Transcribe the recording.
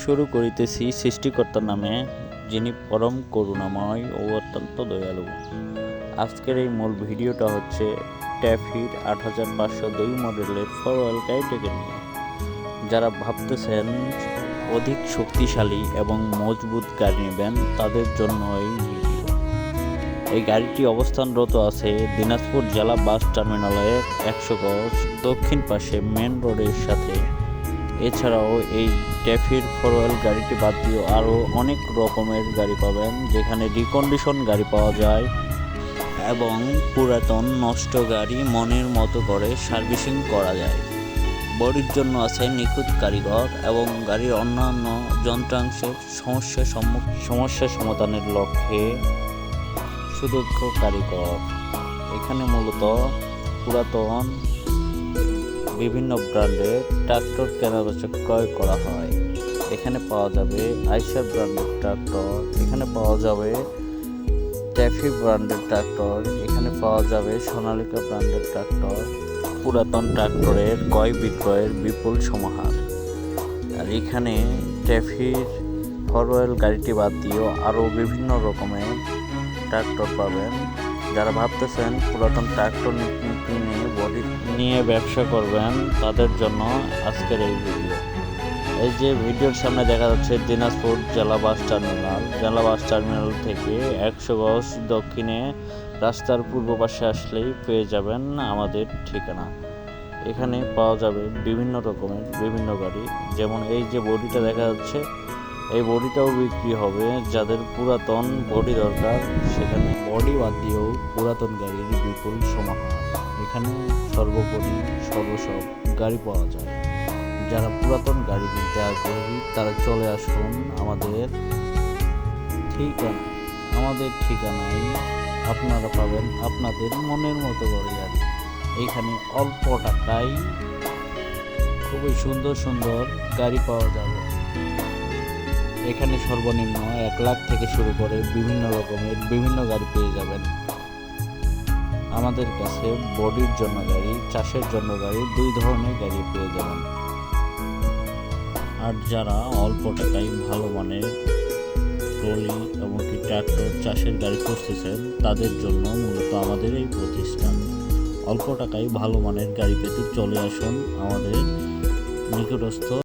শুরু করিতেছি সৃষ্টিকর্তার নামে, যিনি পরম করুণাময় ও অত্যন্ত দয়ালু। আজকের এই মূল ভিডিওটা হচ্ছে ট্যাফির আট হাজার পাঁচশো দুই মডেলের ফরওয়াল গাড়িটাকে নিয়ে। যারা ভাবতেছেন অধিক শক্তিশালী এবং মজবুত গাড়ি নেবেন, তাদের জন্য এই ভিডিও। এই গাড়িটি অবস্থানরত আছে দিনাজপুর জেলা বাস টার্মিনালের একশো গজ দক্ষিণ পাশে মেন রোডের সাথে। এছাড়াও এই ট্যাফির ফরওয়েল গাড়িটি বাদ দিয়েও আরও অনেক রকমের গাড়ি পাবেন, যেখানে রিকন্ডিশন গাড়ি পাওয়া যায় এবং পুরাতন নষ্ট গাড়ি মনের মতো করে সার্ভিসিং করা যায়। বডির জন্য আছে নিখুঁত কারিগর এবং গাড়ির অন্যান্য যন্ত্রাংশের সমস্যা সমস্যা সমাধানের লক্ষ্যে সুদক্ষ কারিগর। এখানে মূলত পুরাতন বিভিন্ন ব্র্যান্ডের ট্রাক্টর কেনাবেচা ক্রয় করা হয়। এখানে পাওয়া যাবে আইসার ব্র্যান্ডের ট্রাক্টর, এখানে পাওয়া যাবে ট্যাফি ব্র্যান্ডের ট্রাক্টর, এখানে পাওয়া যাবে সোনালিকা ব্র্যান্ডের ট্রাক্টর, পুরাতন ট্রাক্টরের ক্রয় বিক্রয়ের বিপুল সমাহার। আর এখানে ট্যাফির ফরওয়েল গাড়িটি বাদ দিয়েও আরও বিভিন্ন রকমের ট্রাক্টর পাবেন। যারা ভাবতেছেন পুরাতন ট্রাক্টর কিনে বডি নিয়ে ব্যবসা করবেন, তাদের জন্য আজকের এই ভিডিও এই যে ভিডিওর সামনে দেখা যাচ্ছে দিনাজপুর জেলা বাস টার্মিনাল। জেলা বাস টার্মিনাল থেকে একশো গজ দক্ষিণে রাস্তার পূর্ব পাশে আসলেই পেয়ে যাবেন আমাদের ঠিকানা। এখানে পাওয়া যাবে বিভিন্ন রকমের, বিভিন্ন গাড়ি। যেমন এই যে বডিটা দেখা যাচ্ছে এই বডিটাও বিক্রি হবে। যাদের পুরাতন বডি দরকার, সেখানে বডি বাদ দিয়েও পুরাতন গাড়ির বিপুল সমাহার। এখানে সর্বোপরি সর্বসব গাড়ি পাওয়া যায়। যারা পুরাতন গাড়ি কিনতে আগ্রহী, তারা চলে আসুন আমাদের ঠিকানা আমাদের ঠিকানায়। আপনারা পাবেন আপনাদের মনের মতো করে গাড়ি। এখানে অল্প টাকায় খুবই সুন্দর সুন্দর গাড়ি পাওয়া যাবে। এখানে সর্বনিম্ন এক লাখ থেকে শুরু করে বিভিন্ন রকমের বিভিন্ন গাড়ি পেয়ে যাবেন। আমাদের কাছে বডির জন্য গাড়ি, চাষের জন্য গাড়ি, দুই ধরনের গাড়ি পেয়ে যাবেন। আর যারা অল্প টাকায় ভালো মানের ট্রলি এমনকি ট্র্যাক্টর চাষের গাড়ি খুঁজতেছেন, তাদের জন্য মূলত আমাদের এই প্রতিষ্ঠান। অল্প টাকায় ভালো মানের গাড়ি পেতে চলে আসুন আমাদের নিকটস্থ